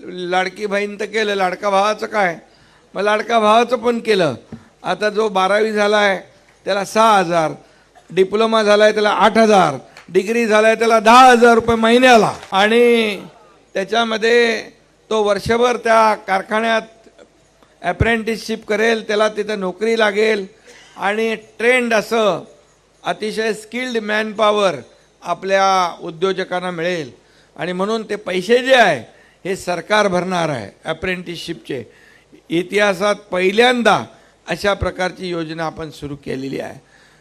लाडकी बहीण तर केलं लाडका भावाचं काय? मग लाडका भावाचं पण केलं. आता जो बारावी झाला आहे त्याला सहा हजार. डिप्लोमा झाला आहे त्याला आठ हजार. डिग्री झाला आहे त्याला दहा हजार रुपये महिन्याला. आणि त्याच्यामध्ये तो वर्षभर त्या कारखान्यात अप्रेंटिसशिप करेल त्याला तिथं नोकरी लागेल. आणि ट्रेंड असं अतिशय स्किल्ड मॅनपॉवर आपल्या उद्योजकांना मिळेल. आणि म्हणून ते पैसे जे आहे हे सरकार भरणार आहे अप्रेंटिसशिपचे इतिहासात पहिल्यांदा अशा प्रकारची योजना आपण सुरू केलेली आहे.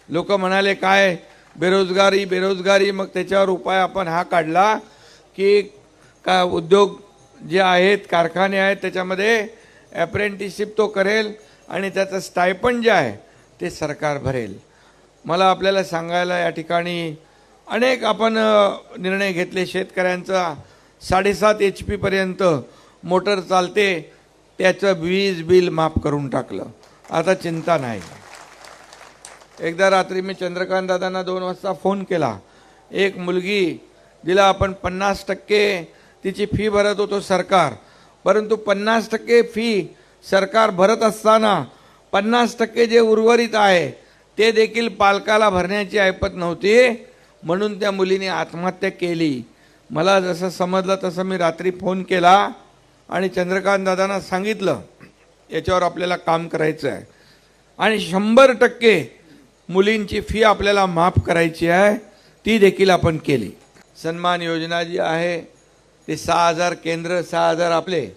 लोक म्हणाले काय? बेरोजगारी बेरोजगारी. मग त्याच्यावर उपाय आपण हा काढला की का उद्योग जे आहेत कारखाने आहेत त्याच्यामध्ये अप्रेंटिसशिप तो करेल आणि त्याचं स्टायपण जे आहे ते सरकार भरेल. मला आपल्याला सांगायला या ठिकाणी अनेक आपण निर्णय घेतले. शेतकऱ्यांचा साडेसात एच पीपर्यंत मोटर चालते त्याचं वीज बिल माफ करून टाकलं. आता चिंता नाही. एकदा रात्री मी चंद्रकांत दादांना दोन वाजता फोन केला. एक मुलगी जिला आपण पन्नास टक्के तिची फी भरत होतो सरकार. परंतु पन्नास टक्के फी सरकार भरत असताना पन्नास टक्के जे उर्वरित आहे ते देखील पालकाला भरण्याची ऐपत नव्हती. म्हणून त्या मुलीने आत्महत्या केली. मला जसं समजलं तसं मी रात्री फोन केला आणि चंद्रकांत दादांना सांगितलं याच्यावर आपल्याला काम करायचं आहे. आणि शंभर टक्के मुलींची फी आपल्याला माफ करायची आहे ती देखील आपण केली. सन्मान योजना जी आहे ती सहा हजार केंद्र सहा हजार आपले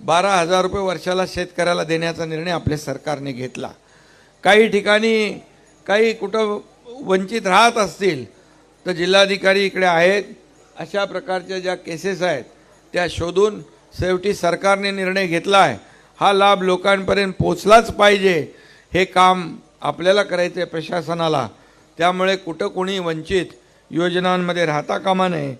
बारा हजार रुपये वर्षाला शेतकऱ्याला देण्याचा निर्णय आपल्या सरकारने घेतला. काही ठिकाणी काही कुठं वंचित राहत असतील तर जिल्हाधिकारी इकडे आहेत. अशा प्रकारच्या ज्या केसेस आहेत त्या शोधून शेवटी सरकारने निर्णय घेतला आहे. हा लाभ लोकांपर्यंत पोचलाच पाहिजे हे काम आपल्याला करायचं आहे प्रशासनाला. त्यामुळे कुठं कोणी वंचित योजनांमध्ये राहता कामा नये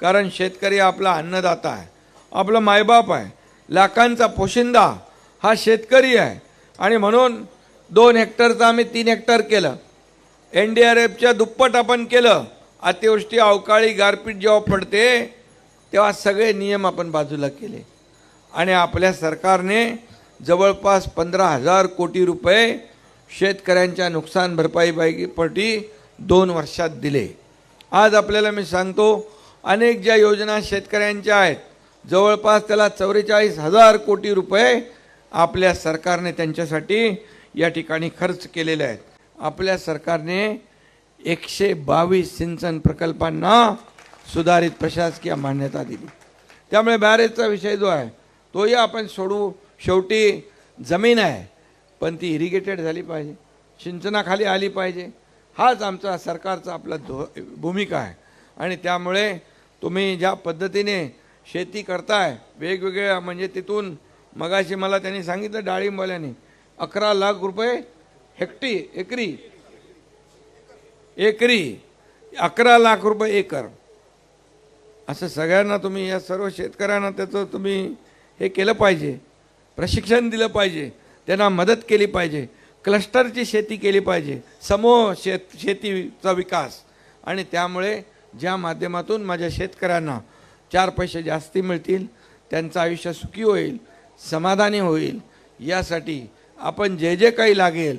कारण शेतकरी आपला अन्नदाता आहे आपला मायबाप आहे लाखांचा पोशिंदा हा शेतकरी आहे. आणि म्हणून दोन हेक्टरचं आम्ही तीन हेक्टर केलं. एन डी आर एफच्या दुप्पट आपण केलं. अतिवृष्टी अवकाळी गारपीट जेव्हा पडते तेव्हा सगळे नियम आपण बाजूला केले. आणि आपल्या सरकारने जवळपास पंधरा हजार कोटी रुपये शेतकऱ्यांच्या नुकसान भरपाईपैकीपटी पटी दोन वर्षात दिले. आज आपल्याला मी सांगतो अनेक ज्या योजना शेतकऱ्यांच्या आहेत जवळपास त्याला चौवेचाळीस हजार कोटी रुपये आपल्या सरकारने त्यांच्यासाठी या ठिकाणी खर्च केलेले आहेत. आपल्या सरकारने एकशे बावीस सिंचन प्रकल्पांना सुधारित प्रशासकीय मान्यता दिली. त्यामुळे बॅरेजचा विषय जो आहे तोही आपण सोडू. शेवटी जमीन आहे पण ती इरिगेटेड झाली पाहिजे. सिंचनाखाली आली पाहिजे. हाच आमचा सरकारचा आपला धो भूमिका आहे. आणि त्यामुळे तुम्ही ज्या पद्धतीने शेती करताय वेगवेगळ्या म्हणजे तिथून मगाशी मला त्यांनी सांगितलं डाळिंबवाल्याने अकरा लाख रुपये हेक्टी एकरी एकरी अकरा लाख रुपये एकर. असं सगळ्यांना तुम्ही या सर्व शेतकऱ्यांना त्याचं तुम्ही हे केलं पाहिजे. प्रशिक्षण दिलं पाहिजे. त्यांना मदत केली पाहिजे. क्लस्टरची शेती केली पाहिजे. समूह शेत शेतीचा विकास. आणि त्यामुळे ज्या माध्यमातून माझ्या शेतकऱ्यांना चार पैसे जास्ती मिळतील त्यांचं आयुष्य सुखी होईल समाधानी होईल. यासाठी आपण जे जे काही लागेल